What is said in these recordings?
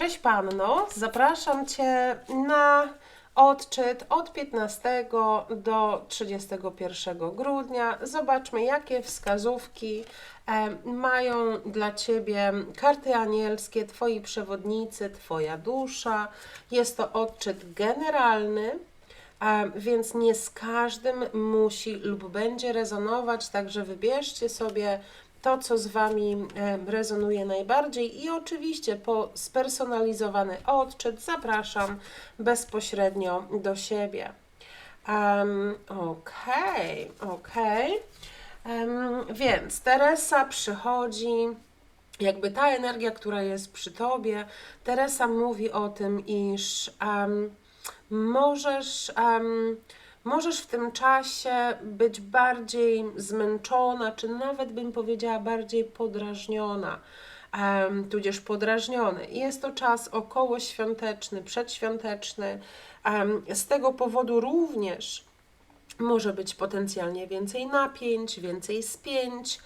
Cześć Panno, zapraszam Cię na odczyt od 15 do 31 grudnia. Zobaczmy, jakie wskazówki e, mają dla Ciebie karty anielskie, Twoi przewodnicy, Twoja dusza. Jest to odczyt generalny. A więc nie z każdym musi lub będzie rezonować, także wybierzcie sobie to, co z Wami e, rezonuje najbardziej i oczywiście po spersonalizowany odczyt zapraszam bezpośrednio do siebie. Um, Okej, okej. Em, Więc Teresa przychodzi jakby ta energia, która jest przy tobie, Teresa mówi o tym, iż em, możesz, em, możesz w tym czasie być bardziej zmęczona, czy nawet bym powiedziała bardziej podrażniona, tudzież podrażniony. I Jest to czas okołoświąteczny, przedświąteczny. em, z tego powodu również może być potencjalnie więcej napięć, więcej spięć.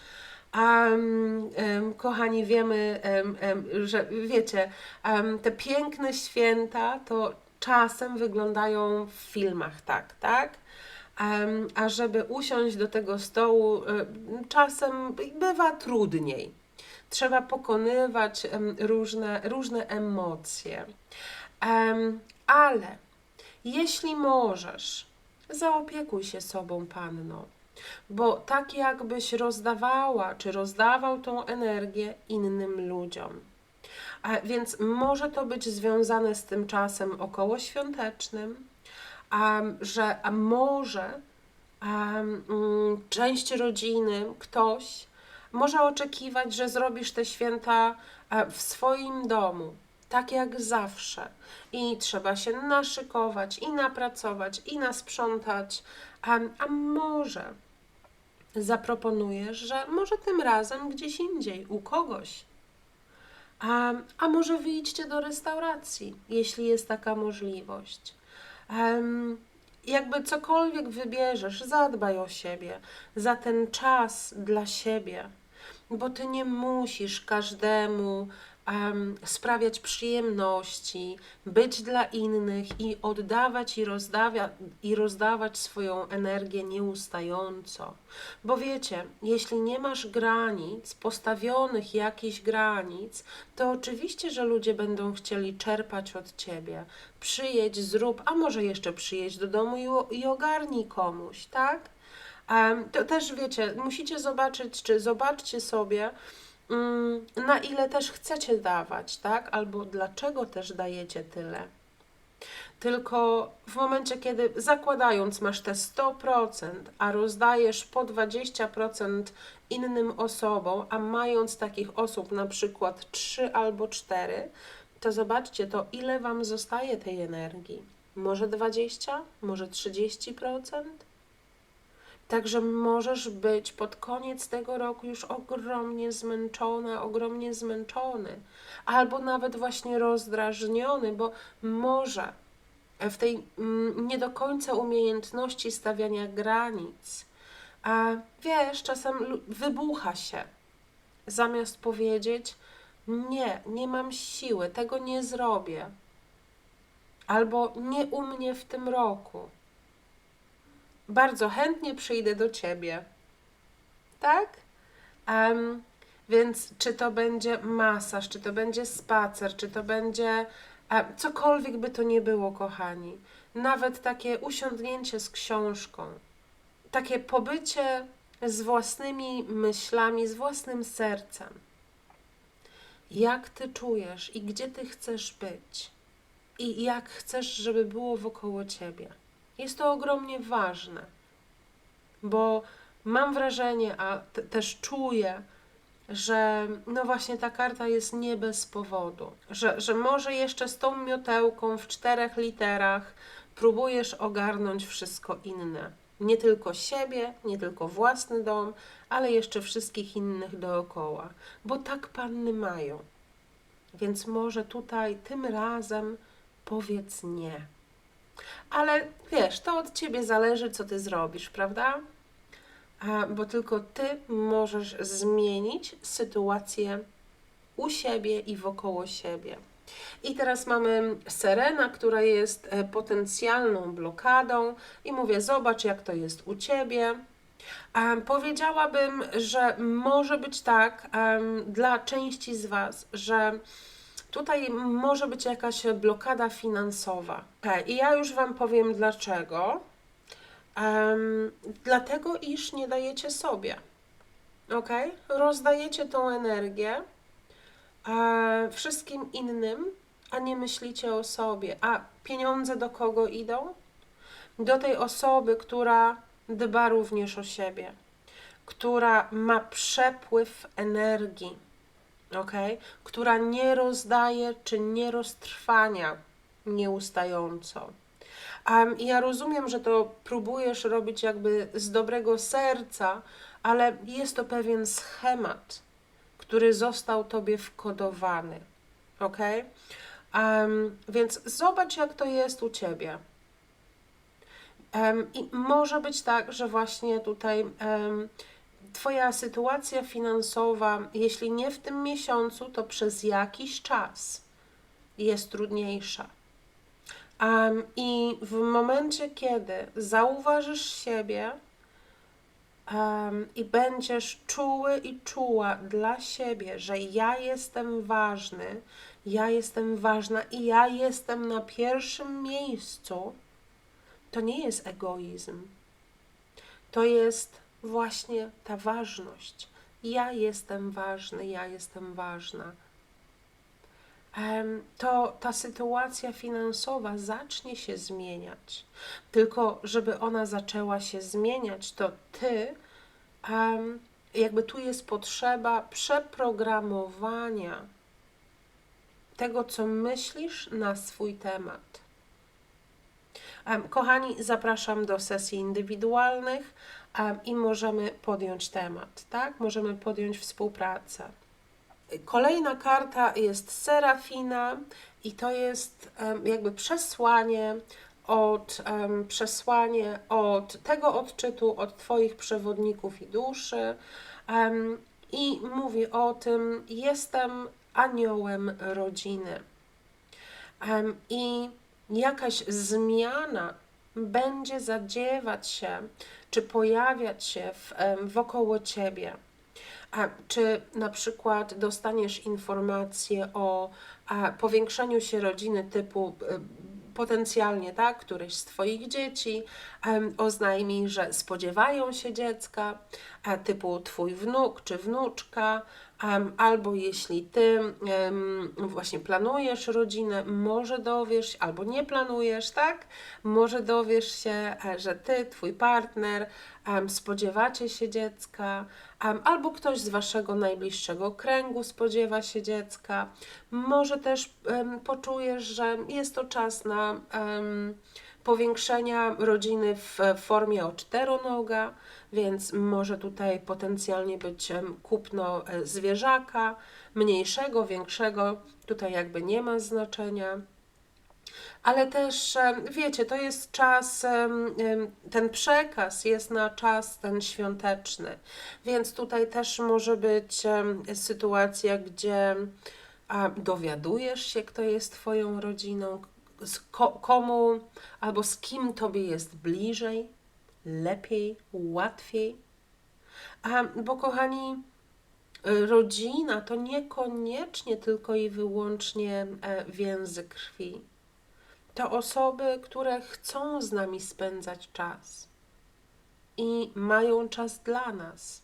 Um, em, kochani, wiemy, em, em, że wiecie, em, te piękne święta to czasem wyglądają w filmach tak, tak? A żeby usiąść do tego stołu, em, czasem bywa trudniej. Trzeba pokonywać różne, różne emocje. Em, ale jeśli możesz, zaopiekuj się sobą, panno, bo tak jakbyś rozdawała, czy rozdawał tą energię innym ludziom. A więc może to być związane z tym czasem okołoświątecznym, a, że a może a, mm, część rodziny, ktoś może oczekiwać, że zrobisz te święta a, w swoim domu, tak jak zawsze. I trzeba się naszykować, i napracować, i nasprzątać. A, a może zaproponujesz, że może tym razem gdzieś indziej, u kogoś. A, a może wyjdźcie do restauracji, jeśli jest taka możliwość. Em, jakby cokolwiek wybierzesz, zadbaj o siebie, za ten czas dla siebie, bo ty nie musisz każdemu em, sprawiać przyjemności, być dla innych i oddawać i, rozdawia, i rozdawać swoją energię nieustająco. Bo wiecie, jeśli nie masz granic, postawionych jakichś granic, to oczywiście, że ludzie będą chcieli czerpać od ciebie. Przyjedź, zrób, a może jeszcze przyjedź do domu i, i ogarnij komuś, tak? Em, to też wiecie, musicie zobaczyć, czy zobaczcie sobie, na ile też chcecie dawać, tak? Albo dlaczego też dajecie tyle. Tylko w momencie, kiedy zakładając masz te 100%, a rozdajesz po 20% innym osobom, a mając takich osób na przykład 3 albo 4, to zobaczcie to, ile Wam zostaje tej energii. Może 20, może 30%? Także możesz być pod koniec tego roku już ogromnie zmęczona, ogromnie zmęczony, albo nawet właśnie rozdrażniony, bo może w tej mm, nie do końca umiejętności stawiania granic, a wiesz, czasem wybucha się, zamiast powiedzieć: Nie, nie mam siły, tego nie zrobię, albo nie u mnie w tym roku. Bardzo chętnie przyjdę do ciebie. Tak? Em, więc czy to będzie masaż, czy to będzie spacer, czy to będzie e, cokolwiek by to nie było, kochani. Nawet takie usiądnięcie z książką, takie pobycie z własnymi myślami, z własnym sercem. Jak ty czujesz i gdzie ty chcesz być? I jak chcesz, żeby było wokoło ciebie? Jest to ogromnie ważne, bo mam wrażenie, a te- też czuję, że no właśnie ta karta jest nie bez powodu, że, że może jeszcze z tą miotełką w czterech literach próbujesz ogarnąć wszystko inne. Nie tylko siebie, nie tylko własny dom, ale jeszcze wszystkich innych dookoła, bo tak panny mają. Więc może tutaj tym razem powiedz nie. Ale wiesz, to od ciebie zależy, co ty zrobisz, prawda? Bo tylko ty możesz zmienić sytuację u siebie i wokoło siebie. I teraz mamy Serena, która jest e, potencjalną blokadą i mówię, zobacz jak to jest u Ciebie. Powiedziałabym, że może być tak dla części z Was, że tutaj może być jakaś blokada finansowa. I ja już Wam powiem dlaczego. Um, dlatego, iż nie dajecie sobie. Ok? Rozdajecie tą energię e, wszystkim innym, a nie myślicie o sobie. A pieniądze do kogo idą? Do tej osoby, która dba również o siebie, która ma przepływ energii, ok? Która nie rozdaje czy nie roztrwania nieustająco. Um, ja rozumiem, że to próbujesz robić jakby z dobrego serca, ale jest to pewien schemat, który został tobie wkodowany. Ok? Um, więc zobacz, jak to jest u ciebie. Um, I może być tak, że właśnie tutaj um, Twoja sytuacja finansowa, jeśli nie w tym miesiącu, to przez jakiś czas jest trudniejsza. Um, I w momencie, kiedy zauważysz siebie um, i będziesz czuły i czuła dla siebie, że ja jestem ważny, ja jestem ważna i ja jestem na pierwszym miejscu, to nie jest egoizm. To jest właśnie ta ważność. Ja jestem ważny, ja jestem ważna to ta sytuacja finansowa zacznie się zmieniać. Tylko, żeby ona zaczęła się zmieniać, to ty, jakby tu jest potrzeba przeprogramowania tego, co myślisz na swój temat. Kochani, zapraszam do sesji indywidualnych i możemy podjąć temat, tak? Możemy podjąć współpracę. Kolejna karta jest Serafina i to jest jakby przesłanie od, przesłanie od tego odczytu, od Twoich przewodników i duszy. I mówi o tym, jestem aniołem rodziny. I jakaś zmiana będzie zadziewać się, czy pojawiać się w, wokoło Ciebie. A czy na przykład dostaniesz informację o a, powiększeniu się rodziny typu potencjalnie, tak, któreś z Twoich dzieci um, oznajmi, że spodziewają się dziecka, typu Twój wnuk czy wnuczka, albo jeśli Ty właśnie planujesz rodzinę, może dowiesz, albo nie planujesz, tak, może dowiesz się, e, że Ty, Twój partner spodziewacie się dziecka, albo ktoś z Waszego najbliższego kręgu spodziewa się dziecka. Może też poczujesz, że jest to czas na powiększenia rodziny w formie o czteronoga, więc może tutaj potencjalnie być kupno e, zwierzaka, mniejszego, większego, tutaj jakby nie ma znaczenia. Ale też wiecie, to jest czas, ten przekaz jest na czas ten świąteczny, więc tutaj też może być sytuacja, gdzie dowiadujesz się, kto jest Twoją rodziną, komu albo z kim Tobie jest bliżej, lepiej, łatwiej. Bo kochani, rodzina to niekoniecznie tylko i wyłącznie e, więzy krwi to osoby, które chcą z nami spędzać czas i mają czas dla nas.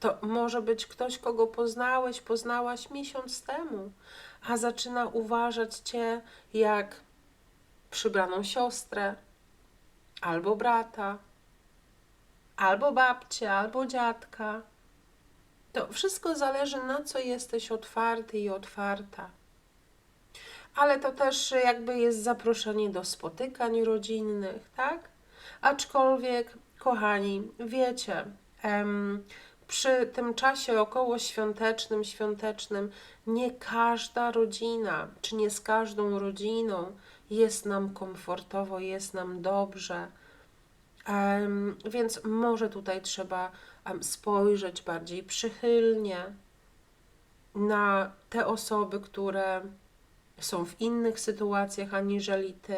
To może być ktoś, kogo poznałeś, poznałaś miesiąc temu, a zaczyna uważać cię jak przybraną siostrę, albo brata, albo babcię, albo dziadka. To wszystko zależy, na co jesteś otwarty i otwarta ale to też jakby jest zaproszenie do spotykań rodzinnych, tak? Aczkolwiek, kochani, wiecie, em, przy tym czasie około świątecznym, świątecznym, nie każda rodzina, czy nie z każdą rodziną jest nam komfortowo, jest nam dobrze. Um, więc może tutaj trzeba um, spojrzeć bardziej przychylnie, na te osoby, które są w innych sytuacjach aniżeli ty.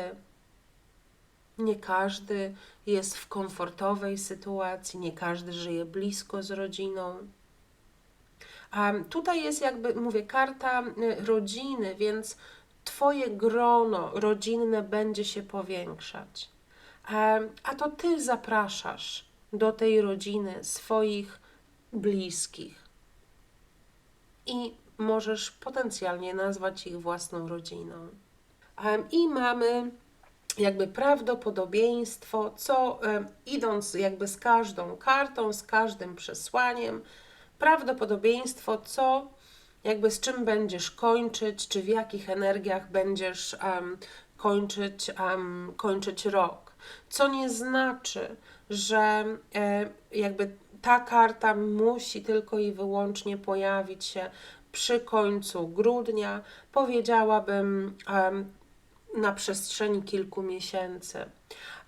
Nie każdy jest w komfortowej sytuacji, nie każdy żyje blisko z rodziną. A tutaj jest jakby, mówię, karta y, rodziny, więc Twoje grono rodzinne będzie się powiększać. A, a to Ty zapraszasz do tej rodziny swoich bliskich. I możesz potencjalnie nazwać ich własną rodziną. I mamy jakby prawdopodobieństwo, co idąc jakby z każdą kartą, z każdym przesłaniem, prawdopodobieństwo, co jakby z czym będziesz kończyć, czy w jakich energiach będziesz um, kończyć, um, kończyć rok. Co nie znaczy, że e, jakby ta karta musi tylko i wyłącznie pojawić się przy końcu grudnia, powiedziałabym um, na przestrzeni kilku miesięcy.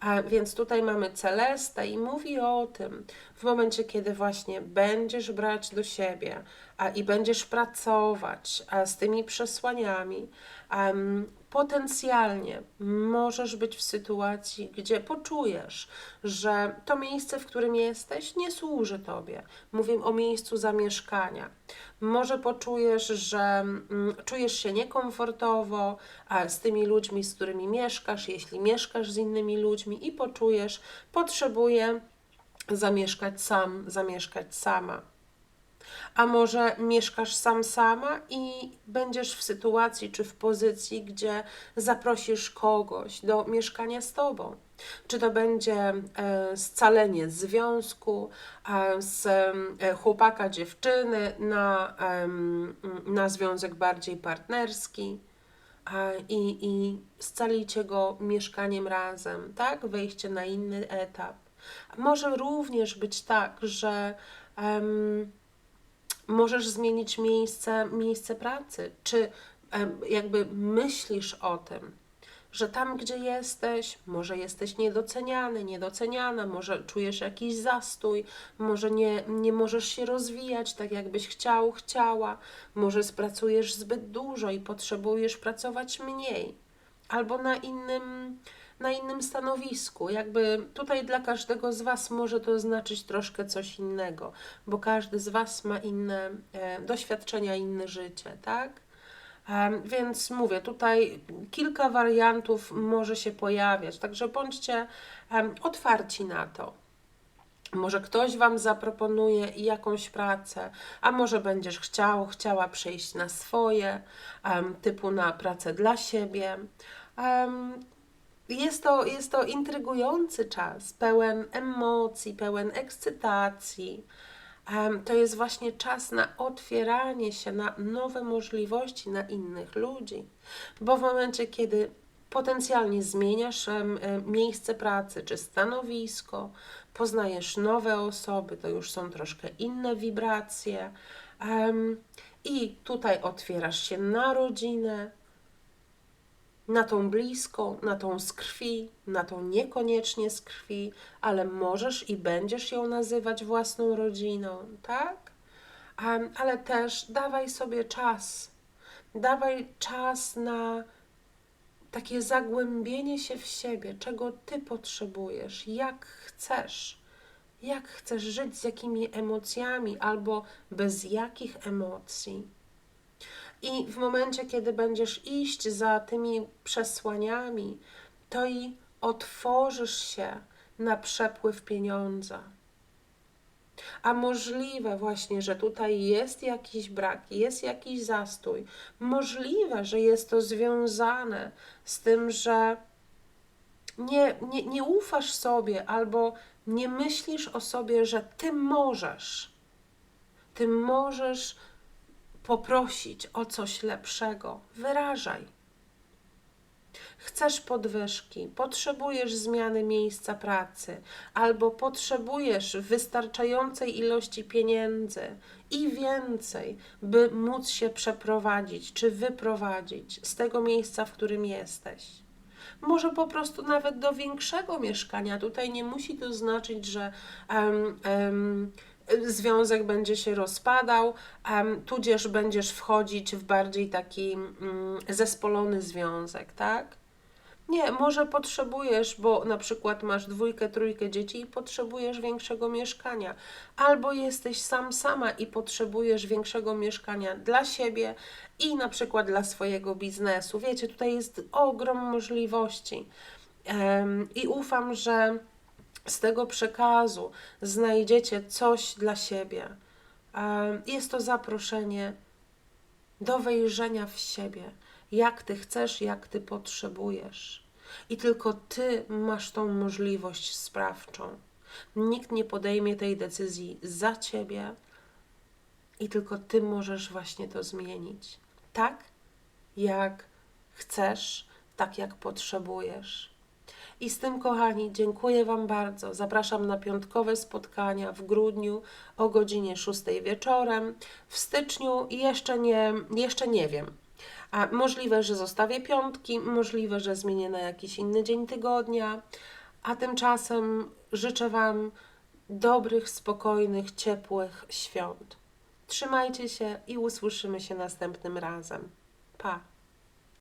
A więc tutaj mamy Celestę i mówi o tym, w momencie, kiedy właśnie będziesz brać do siebie a, i będziesz pracować a, z tymi przesłaniami, potencjalnie możesz być w sytuacji, gdzie poczujesz, że to miejsce, w którym jesteś, nie służy tobie. Mówię o miejscu zamieszkania. Może poczujesz, że mm, czujesz się niekomfortowo a, z tymi ludźmi, z którymi mieszkasz, jeśli mieszkasz z innymi ludźmi i poczujesz, potrzebuję zamieszkać sam, zamieszkać sama. A może mieszkasz sam sama i będziesz w sytuacji czy w pozycji, gdzie zaprosisz kogoś do mieszkania z tobą. Czy to będzie e, scalenie związku z e, chłopaka, dziewczyny na, na związek bardziej partnerski i, i scalicie go mieszkaniem razem, tak? Wejście na inny etap. Może również być tak, że um, możesz zmienić miejsce, miejsce pracy, czy jakby myślisz o tym, że tam, gdzie jesteś, może jesteś niedoceniany, niedoceniana, może czujesz jakiś zastój, może nie, nie możesz się rozwijać tak, jakbyś chciał, chciała, może spracujesz zbyt dużo i potrzebujesz pracować mniej, albo na innym na innym stanowisku. Jakby tutaj dla każdego z Was może to znaczyć troszkę coś innego, bo każdy z Was ma inne e, doświadczenia, inne życie, tak? E, więc mówię, tutaj kilka wariantów może się pojawiać, także bądźcie e, otwarci na to. Może ktoś Wam zaproponuje jakąś pracę, a może będziesz chciał, chciała przejść na swoje, typu na pracę dla siebie. Jest to, jest to intrygujący czas, pełen emocji, pełen ekscytacji. To jest właśnie czas na otwieranie się na nowe możliwości, na innych ludzi, bo w momencie, kiedy potencjalnie zmieniasz miejsce pracy czy stanowisko, poznajesz nowe osoby, to już są troszkę inne wibracje. I tutaj otwierasz się na rodzinę, na tą bliską, na tą z krwi, na tą niekoniecznie z krwi, ale możesz i będziesz ją nazywać własną rodziną, tak? Um, ale też dawaj sobie czas. Dawaj czas na takie zagłębienie się w siebie, czego ty potrzebujesz, jak chcesz. Jak chcesz żyć, z jakimi emocjami albo bez jakich emocji. I w momencie, kiedy będziesz iść za tymi przesłaniami, to i otworzysz się na przepływ pieniądza. A możliwe właśnie, że tutaj jest jakiś brak, jest jakiś zastój. Możliwe, że jest to związane z tym, że nie, nie, nie ufasz sobie albo nie myślisz o sobie, że ty możesz. Ty możesz poprosić o coś lepszego. Wyrażaj. Chcesz podwyżki, potrzebujesz zmiany miejsca pracy, albo potrzebujesz wystarczającej ilości pieniędzy i więcej, by móc się przeprowadzić czy wyprowadzić z tego miejsca, w którym jesteś. Może po prostu nawet do większego mieszkania. Tutaj nie musi to znaczyć, że um, um, związek będzie się rozpadał, em, tudzież będziesz wchodzić w bardziej taki mm, zespolony związek, tak? Nie, może potrzebujesz, bo na przykład masz dwójkę, trójkę dzieci i potrzebujesz większego mieszkania, albo jesteś sam sama i potrzebujesz większego mieszkania dla siebie i na przykład dla swojego biznesu. Wiecie, tutaj jest ogrom możliwości. Em, I ufam, że z tego przekazu znajdziecie coś dla siebie. Jest to zaproszenie do wejrzenia w siebie, jak ty chcesz, jak ty potrzebujesz. I tylko ty masz tą możliwość sprawczą. Nikt nie podejmie tej decyzji za ciebie i tylko ty możesz właśnie to zmienić. Tak, jak chcesz, tak jak potrzebujesz. I z tym, kochani, dziękuję Wam bardzo. Zapraszam na piątkowe spotkania w grudniu o godzinie 6 wieczorem. W styczniu jeszcze nie, jeszcze nie wiem. A możliwe, że zostawię piątki, możliwe, że zmienię na jakiś inny dzień tygodnia. A tymczasem życzę Wam dobrych, spokojnych, ciepłych świąt. Trzymajcie się i usłyszymy się następnym razem. Pa!